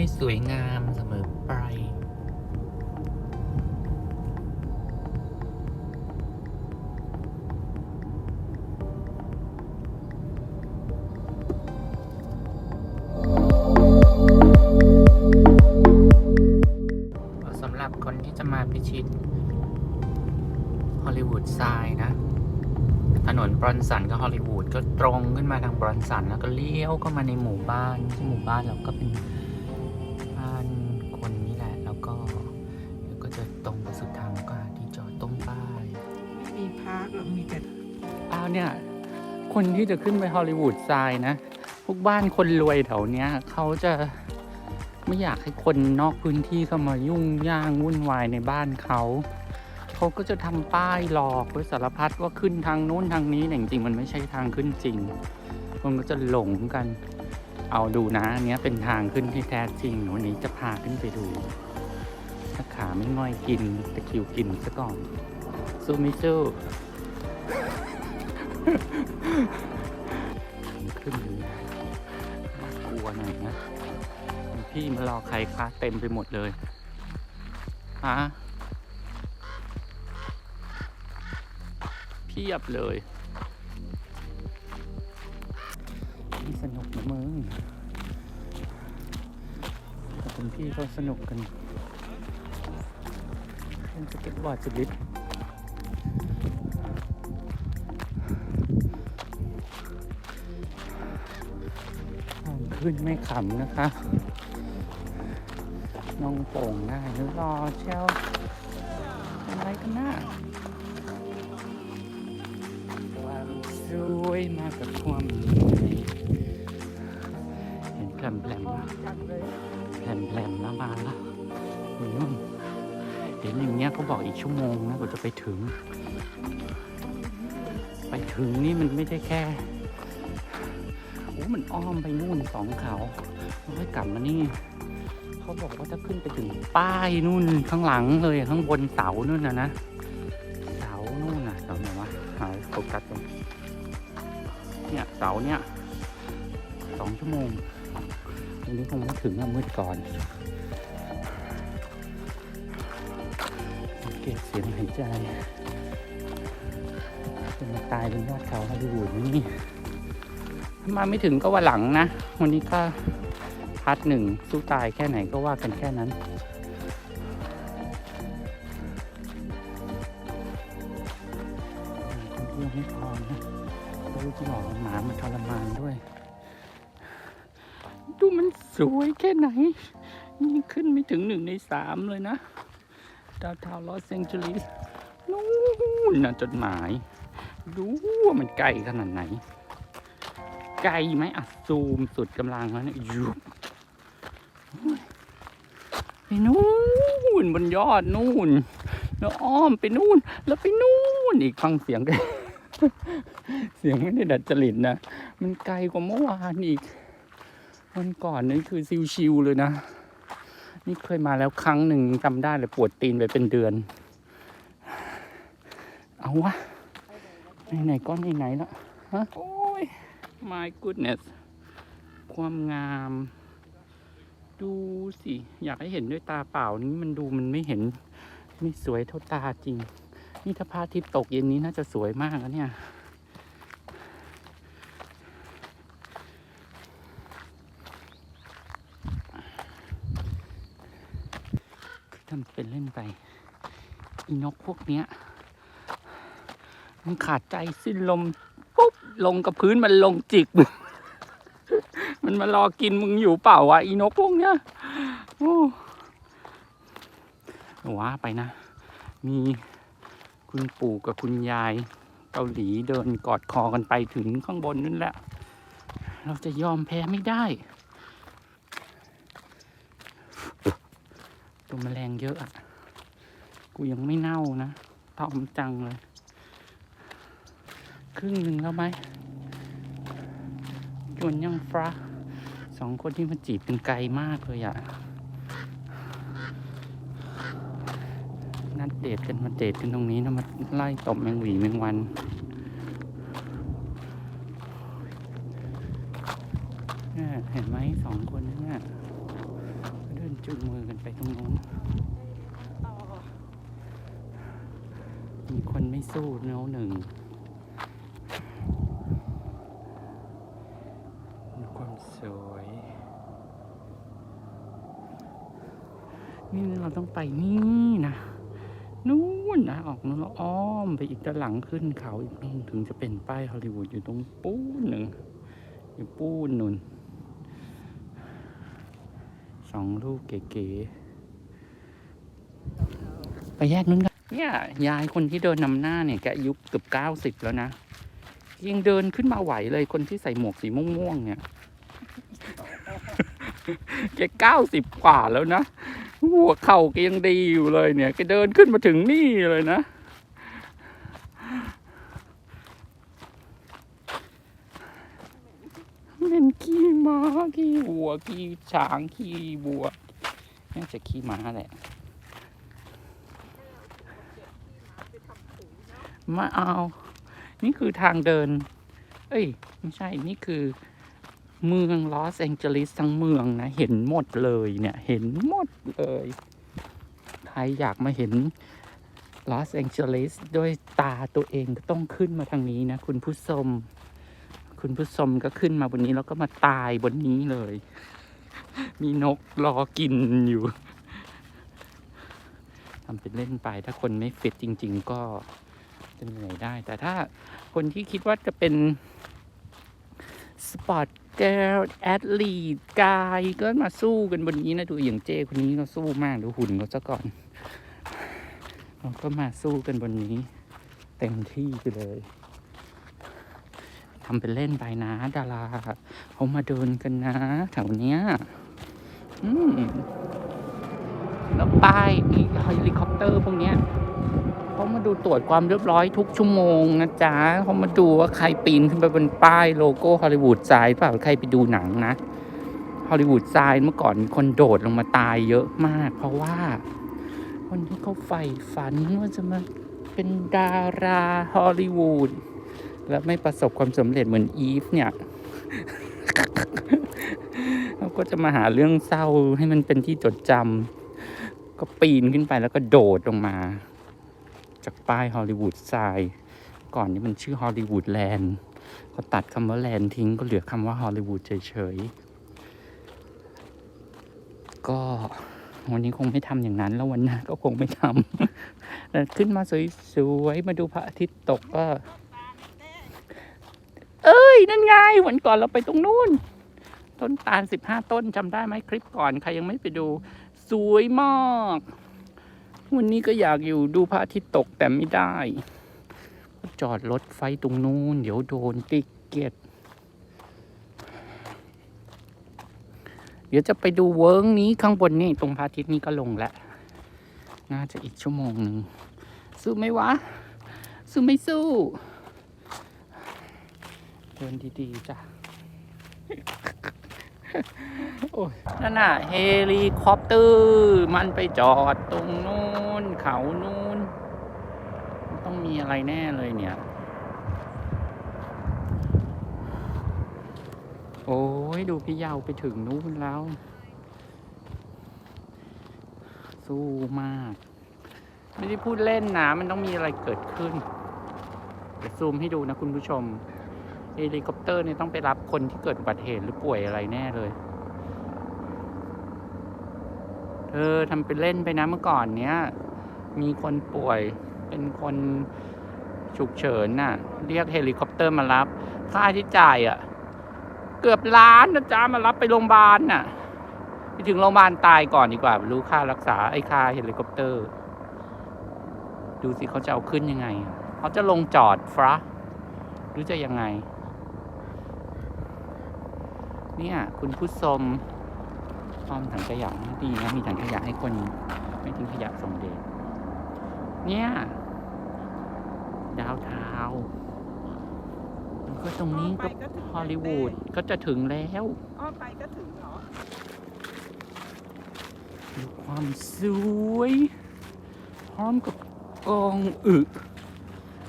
ได้สวยงามเสมอไป สำหรับคนที่จะมาพิชิตฮอลลีวูดไซด์นะ ถนนบรอนสันกับฮอลลีวูดก็ตรงขึ้นมาทางบรอนสันแล้วก็เลี้ยวเข้ามาในหมู่บ้านที่หมู่บ้านเราก็เป็น เนี่ย คนที่จะขึ้นไปฮอลลีวูดไซด์นะ พวกบ้านคนรวยแถวเนี้ยเขาจะไม่อยากให้คนนอกพื้นที่เข้ามายุ่งย่างวุ่นวายในบ้านเขาเขาก็จะทำป้ายหลอกไว้สารพัดว่าขึ้นทางนู้นทางนี้แต่จริงๆมันไม่ใช่ทางขึ้นจริงคนก็จะหลงกัน เอาดูนะอันเนี้ยเป็นทางขึ้นที่แท้จริงวันนี้จะพาขึ้นไปดูถ้าขาไม่ง่อยกินตะคิวกินซะก่อนสู้ไม่สู้ ขึ้นอยู่น่ากลัวหน่อยนะพี่มารอใครคะเต็มไปหมดเลยฮะเพียบเลยนี่สนุกนะมึงแต่คุณพี่เขาสนุกกันเล่นสเก็ตบอร์ดสุดฤทธิ์ ขึ้นไม่ขำนะคะน้องโป่งได้หรือรอเชลอะไรกันนะความสวยมากกับความเหนื่อยเห็นแผลมแผลมแล้วจังเลยแผลมแผลมๆแล้วมาแล้วอืมเห็นอย่างเงี้ยเขาบอกอีกชั่วโมงนะกว่าจะไปถึง ไปถึงนี่มันไม่ได้แค่ มันอ้อมไปนู่นสองเขาแล้วค่อยกลับมานี่ เขาบอกว่าถ้าขึ้นไปถึงป้ายนู่นข้างหลังเลยข้างบนเสานู่นนะนะเสานู่นน่ะเสาไหนวะหาโฟกัสตรงเนี่ยเสาเนี่ยสองชั่วโมงวันนี้คงไม่ถึงอะมืดก่อนเกตเสียงหายใจจะมาตายบนยอดเขาฮอลลีวูดนี่ถ้ มาไม่ถึงก็ว่าหลังนะ วันนี้ก็พาร์ทหนึ่งสู้ตายแค่ไหนก็ว่ากันแค่นั้นคนเที่ยวไม่พอนะลูกที่บอกว่าหมามันทรมานด้วย ดูมันสวยแค่ไหน นี่ขึ้นไม่ถึงหนึ่งในสามเลยนะดาวทาวลอสแองเจลิสนู่นนะจดหมาย ดูว่ามันไกลขนาดไหน ไกลไหมอะซูมสุดกำลังแล้วเนี่ยยุบโอ้ยไปนู่นบนยอดนู่น แล้วอ้อมไปนู่น แล้วไปนู่นอีกฟังเสียงกันเสียงไม่ได้ดัดจริตนะ มันไกลกว่าเมื่อวานอีก วันก่อนนี่คือชิวๆเลยนะ นี่เคยมาแล้วครั้งหนึ่งจำได้เลยปวดตีนไปเป็นเดือน เอาวะไหนๆก็ไหนๆแล้วฮะ my goodness ความงาม ดูสิ อยากให้เห็นด้วยตาเปล่านี้มันดูมันไม่เห็น ไม่สวยเท่าตาจริง นี่ถ้าพระอาทิตย์ตกเย็นนี้น่าจะสวยมากแล้วเนี่ยคือทำเป็นเล่นไปอีนกพวกเนี้ย มันขาดใจสิ้นลม ลงกับพื้นมันลงจิกมึงมันมารอกินมึงอยู่เปล่าวะอีนกพวกเนี้ยว้าไปนะ มีคุณปู่กับคุณยายเกาหลีเดินกอดคอกันไปถึงข้างบนนั่นแหละ เราจะยอมแพ้ไม่ได้ ตัวแมลงเยอะอะกูยังไม่เน่านะทอมจังเลย ครึ่งหนึ่งแล้วไหมยวนยังฟราสองคนที่มาจีบเป็นไกลมากเลยอะนัดเดทกันมาเดทกันตรงนี้นะมาไล่ตบแมงหวีแมงวันเนี่ยเห็นไหมสองคนนั้นน่ะเดินจูงมือกันไปตรงนู้นมีคนไม่สู้เน้อหนึ่งมีความ สวย นี่เราต้องไปนี่นะนู่นนะออกนู้นแล้วอ้อมไปอีกด้านหลังขึ้นเขาอีกนู่นถึงจะเป็นป้ายฮอลลีวูดอยู่ตรงปูนหนึ่งอยู่ปูนนู่นสองลูกเก๋ๆไปแยกนู้นกันเนี่ยยายคนที่เดินนำหน้าเนี่ยแกอายุเกือบเก้าสิบแล้วนะยังเดินขึ้นมาไหวเลยคนที่ใส่หมวกสีม่วงๆเนี่ย แกเก้าสิบกว่าแล้วนะหัวเข่าแกยังดีอยู่เลยเนี่ยแกเดินขึ้นมาถึงนี่เลยนะ เป็นขี้ม้าขี้วัวขี้ช้างขี้บัวน่าจะขี้ม้าแหละมาเอา นี่คือทางเดิน เอ้ย ไม่ใช่ นี่คือ เมืองลอสแองเจลิสทั้งเมืองนะ เห็นหมดเลยเนี่ย เห็นหมดเลย ใครอยากมาเห็นลอสแองเจลิสด้วยตาตัวเองก็ต้องขึ้นมาทางนี้นะ คุณผู้ชม คุณผู้ชมก็ขึ้นมาบนนี้แล้วก็มาตายบนนี้เลย มีนกรอกินอยู่ทำเป็นเล่นไป ถ้าคนไม่ฟิตจริง ๆ ก็จะเหนื่อยได้ แต่ถ้าคนที่คิดว่าจะเป็น สปอร์ตเกิร์ลแอดลีดกายก็มาสู้กันบนนี้นะดูอย่างเจคนนี้ก็สู้มากดูหุ่นเขาซะก่อนเราก็มาสู้กันบนนี้ เต็มที่ไปเลยทำเป็นเล่นไปนะ ดาราเขามาเดินกันนะแถวเนี้ยอืมแล้วป้ายมีเฮลิคอปเตอร์พวกเนี้ย มาดูตรวจความเรียบร้อยทุกชั่วโมงนะจ๊ะเขามาดูว่าใครปีนขึ้นไปบนป้ายโลโก้ฮอลลีวูดไซด์เปล่าใครไปดูหนังนะฮอลลีวูดไซด์เมื่อก่อนมีคนโดดลงมาตายเยอะมาก เพราะว่า คนที่เขาใฝ่ฝันว่าจะมาเป็นดาราฮอลลีวูดแล้วไม่ประสบความสำเร็จเหมือนอีฟเนี่ยเขาก็จะมาหาเรื่องเศร้าให้มันเป็นที่จดจำก็ปีนขึ้นไปแล้วก็โดดลงมา จากป้ายฮอลลีวูดไซด์ก่อนนี้มันชื่อฮอลลีวูดแลนด์ก็ตัดคำว่าแลนด์ทิ้งก็เหลือคำว่าฮอลลีวูดเฉยๆ ก็วันนี้คงไม่ทำอย่างนั้นแล้ววันหน้าก็คงไม่ทำแต่ขึ้นมาสวยๆ มาดูพระอาทิตย์ตกก็ เอ้ย นั่นไง วันก่อนเราไปตรงนู้น ต้นตาลสิบห้าต้นจำได้ไหมคลิปก่อน ใครยังไม่ไปดู สวยมาก วันนี้ก็อยากอยู่ดูพระอาทิตย์ตกแต่ไม่ได้ จอดรถไฟตรงนู้น เดี๋ยวโดนติกเก็ตเดี๋ยวจะไปดูเวิร์กนี้ข้างบนนี่ตรงพระอาทิตย์นี้ก็ลงแล้ว น่าจะอีกชั่วโมงหนึ่งสู้ไหมวะ สู้ไม่สู้ เดินดี ๆ จ้ะ นั่นน่ะเฮลิคอปเตอร์ มันไปจอดตรงนู้นเขานู้น ต้องมีอะไรแน่เลยเนี่ย โอ้ยดูพี่ยาวไปถึงนู้นแล้ว สู้มาก ไม่ได้พูดเล่นนะ มันต้องมีอะไรเกิดขึ้นเดี๋ยวซูมให้ดูนะคุณผู้ชม เฮลิคอปเตอร์เนี่ยต้องไปรับคนที่เกิดอุบัติเหตุหรือป่วยอะไรแน่เลย เธอทำเป็นเล่นไปนะเมื่อก่อนเนี้ย มีคนป่วยเป็นคนฉุกเฉินน่ะ เรียกเฮลิคอปเตอร์มารับ ค่าใช้จ่ายอะ่ะ เกือบล้านนะจ๊ะมารับไปโรงพยาบาลน่ะไปถึงโรงพยาบาลตายก่อนดีกว่า รู้ค่ารักษาไอ้ค่าเฮลิคอปเตอร์ ดูสิเขาจะเอาขึ้นยังไง เขาจะลงจอดฟระหรือจะยังไง เนี่ย คุณผู้ชมอ้อมถังขยะดีนะมีถังขยะให้คนไม่ทิ้งขยะส่งเดชเนี่ย ดาวเทาวน์แล้วก็ตรงนี้ก็อ้อมไปก็ถึงฮอลลีวูดก็จะถึงแล้วอ้อมไปก็ถึงเหรอดูความสวย พร้อมกับกองอึ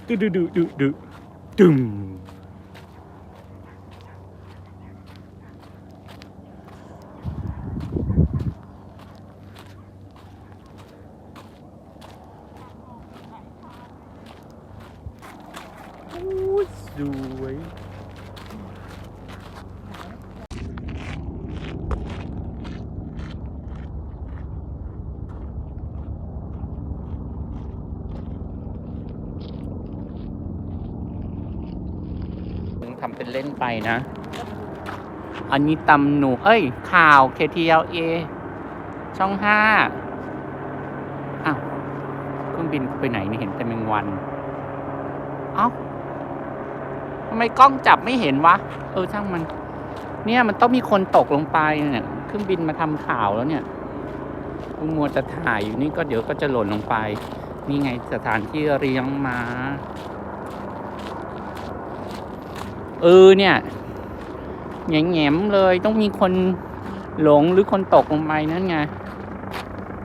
ดึดึดึดึดึดึม โอ้ยสวยทำเป็นเล่นไปนะ อันนี้ตำหนู เอ้ย ข่าว KTLA ช่องห้าอ้าว เครื่องบินไปไหนนี่เห็นแต่แมงวัน เอ้า ทำไมกล้องจับไม่เห็นวะ เออช่างมัน เนี่ยมันต้องมีคนตกลงไปเนี่ยเครื่องบินมาทำข่าวแล้วเนี่ยกูมัวจะถ่ายอยู่นี่ก็เดี๋ยวก็จะหล่นลงไป นี่ไงสถานที่เลี้ยงม้า เออเนี่ยแง่มๆเลยต้องมีคนหลงหรือคนตกลงไปนั่นไง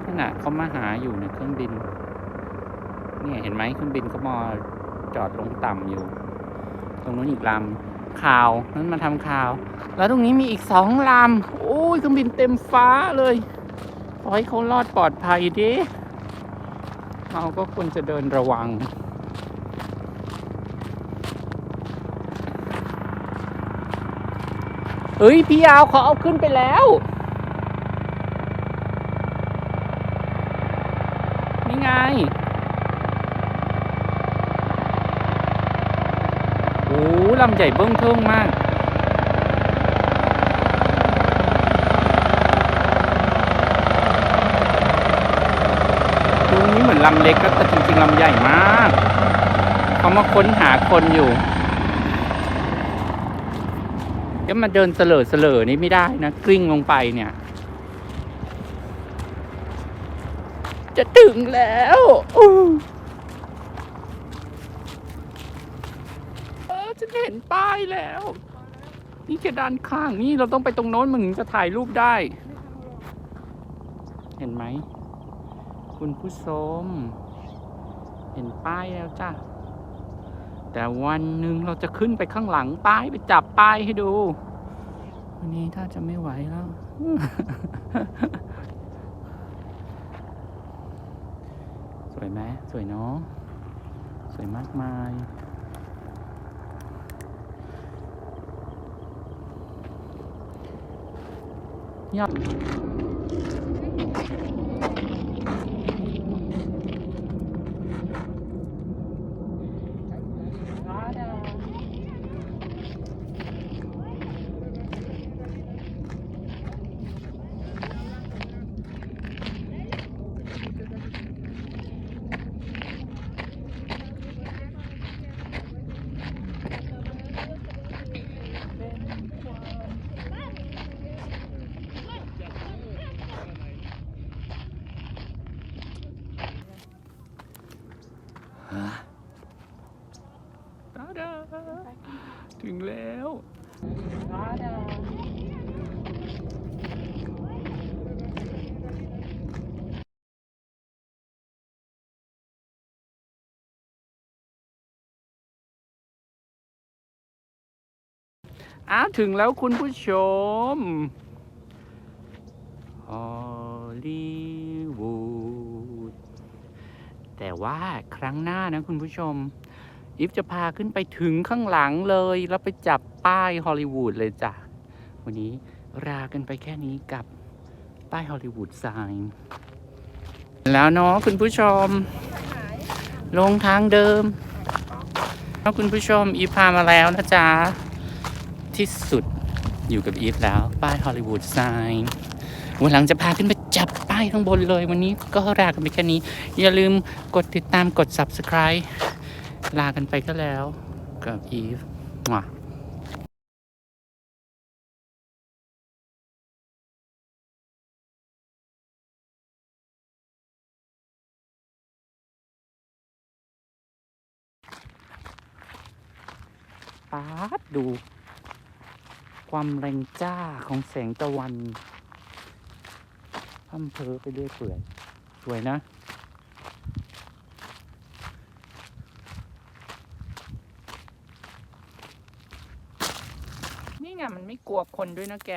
นั่นน่ะเขามาหาอยู่ในเครื่องบิน เนี่ยเห็นไหมเครื่องบินเขามาจอดลงต่ำอยู่ ตรงนู้นอีกลำข่าวนั้นมาทำข่าว แล้วตรงนี้มีอีกสองลำโอ้ยเครื่องบินเต็มฟ้าเลยขอให้เขารอดปลอดภัยดิเราก็ควรจะเดินระวังเฮ้ยพี่ยาวเขาเอาขึ้นไปแล้ว นี่ไง โอ้ ลำใหญ่เบิ้งเทิงมากตรงนี้เหมือนลำเล็กก็แต่จริงๆลำใหญ่มากเขามาค้นหาคนอยู่ก็มาเดินเสลอเสลอนี่ไม่ได้นะ กลิ้งลงไปเนี่ย จะถึงแล้วอู้เออฉันเห็น ป้ายแล้ว นี่แค่ด้านข้างนี่เราต้องไปตรงโน้นมึงถึงจะถ่ายรูปได้ เห็นไหม คุณผู้ชมเห็นป้ายแล้วจ้ะแต่วันหนึ่งเราจะขึ้นไปข้างหลังป้ายไปจับป้ายให้ดู วันนี้ถ้าจะไม่ไหวแล้ว สวยไหมสวยเนาะสวยมากมาย ย อ้าวถึงแล้วคุณผู้ชมฮอลลีวูดแต่ว่าครั้งหน้านะคุณผู้ชม อีฟจะพาขึ้นไปถึงข้างหลังเลย แล้วไปจับป้ายฮอลลีวูดเลยจ้ะ วันนี้รากันไปแค่นี้กับป้ายฮอลลีวูดไซน์แล้วเนาะคุณผู้ชม ลงทางเดิมแล้วคุณผู้ชมอีฟพามาแล้วนะจ๊ะ ที่สุดอยู่กับอีฟแล้ว ป้ายฮอลลีวูดไซน์วันหลังจะพาขึ้นไปจับป้ายข้างบนเลย วันนี้ก็ลากันไปแค่นี้ อย่าลืมกดติดตามกด subscribe ลากันไปก็แล้วกับอีฟมาป๊าดดู ความแรงจ้าของแสงตะวันพั่มเพอไปเรื่อยเปื่อย สวยนะ วบคนด้วยนะแก